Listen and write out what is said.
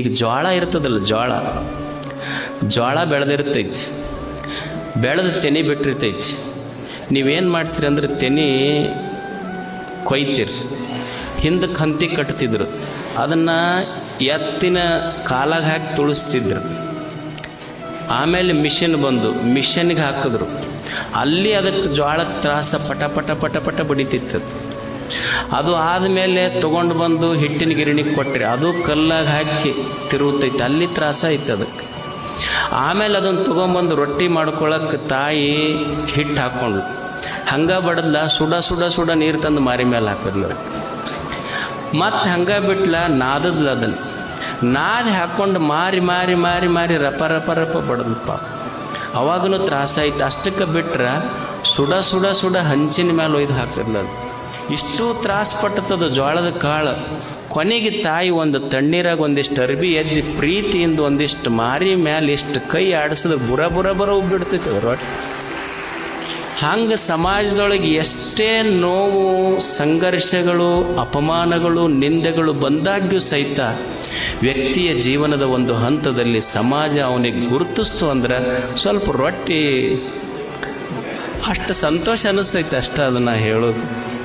ಈಗ ಜ್ವಾಳ ಇರ್ತದಲ್ಲ ಜ್ವಾಳ ಜ್ವಾಳ ಬೆಳೆದಿರ್ತೈತಿ, ಬೆಳೆದ ತೆನೆ ಬಿಟ್ಟಿರ್ತೈತಿ. ನೀವೇನು ಮಾಡ್ತೀರಿ ಅಂದ್ರೆ ತೆನೆ ಕೊಯ್ತೀರಿ ಹಿಂದಕ್ಕೆ ಹಂತಿ ಕಟ್ತಿದ್ರು, ಅದನ್ನು ಎತ್ತಿನ ಕಾಲಾಗ ಹಾಕಿ ತುಳಿಸ್ತಿದ್ರು. ಆಮೇಲೆ ಮಿಷನ್ ಬಂದು, ಮಿಷನ್ಗೆ ಹಾಕಿದ್ರು. ಅಲ್ಲಿ ಅದಕ್ಕೆ ಜ್ವಾಳದ ತ್ರಾಸ ಪಟ ಪಟ ಪಟ ಪಟ ಬಡಿತಿತ್ತು. ಅದು. ಆದಮೇಲೆ ತಗೊಂಡು ಬಂದು ಹಿಟ್ಟಿನ ಗಿರಣಿಗೆ ಕೊಟ್ಟರೆ ಅದು ಕಲ್ಲಾಗ ಹಾಕಿ ತಿರುಗುತ್ತೈತೆ ಅಲ್ಲಿ ತ್ರಾಸ ಐತೆ ಅದಕ್ಕೆ. ಆಮೇಲೆ ಅದನ್ನು ತೊಗೊಂಬಂದು ರೊಟ್ಟಿ ಮಾಡ್ಕೊಳಕ್ಕೆ ತಾಯಿ ಹಿಟ್ಟು ಹಾಕ್ಕೊಂಡ್ಳು ಹಂಗ ಬಡದ್ಲ ಸುಡ ಸುಡ ಸುಡ ನೀರು ತಂದು ಮಾರಿ ಮೇಲೆ ಹಾಕಿದ್ಲು ಅದಕ್ಕೆ. ಮತ್ತೆ ಹಂಗ ಬಿಟ್ಲ ನಾದದ್ಲ ಅದನ್ನು ನಾದಿ ಹಾಕ್ಕೊಂಡು ಮಾರಿ ಮಾರಿ ಮಾರಿ ಮಾರಿ ರಪ ರಪ ರಪ ಬಡದ್ಲು ಪಾಪ. ಅವಾಗೂ ತ್ರಾಸ ಐತೆ. ಅಷ್ಟಕ್ಕೆ ಬಿಟ್ರೆ ಸುಡ ಸುಡ ಸುಡ ಹಂಚಿನ ಮೇಲೆ ಒಯ್ದು ಹಾಕಿದ್ಲು ಅದು. ಇಷ್ಟು ತ್ರಾಸ ಪಟ್ಟತದ ಜೋಳದ ಕಾಳು. ಕೊನೆಗೆ ತಾಯಿ ಒಂದು ತಣ್ಣೀರಾಗ ಒಂದಿಷ್ಟು ಅರ್ಬಿ ಎದ್ದು ಪ್ರೀತಿಯಿಂದ ಒಂದಿಷ್ಟು ಮಾರಿ ಮ್ಯಾಲೆ ಇಷ್ಟು ಕೈ ಆಡಿಸಿದ್ರೆ ಬುರ ಬುರ ಬುರ ಉಬ್ಬಿಡ್ತೈತೆ ರೊಟ್ಟಿ ಹಂಗೆ ಸಮಾಜದೊಳಗೆ ಎಷ್ಟೇ ನೋವು, ಸಂಘರ್ಷಗಳು, ಅಪಮಾನಗಳು, ನಿಂದೆಗಳು ಬಂದಾಗ್ಯೂ ಸಹಿತ ವ್ಯಕ್ತಿಯ ಜೀವನದ ಒಂದು ಹಂತದಲ್ಲಿ ಸಮಾಜ ಅವನಿಗೆ ಗುರುತಿಸ್ತು ಅಂದ್ರೆ ಸ್ವಲ್ಪ ರೊಟ್ಟಿ. ಅಷ್ಟು ಸಂತೋಷ ಅನಿಸ್ತೈತೆ ಅಷ್ಟ ಅದನ್ನು ಹೇಳೋದು.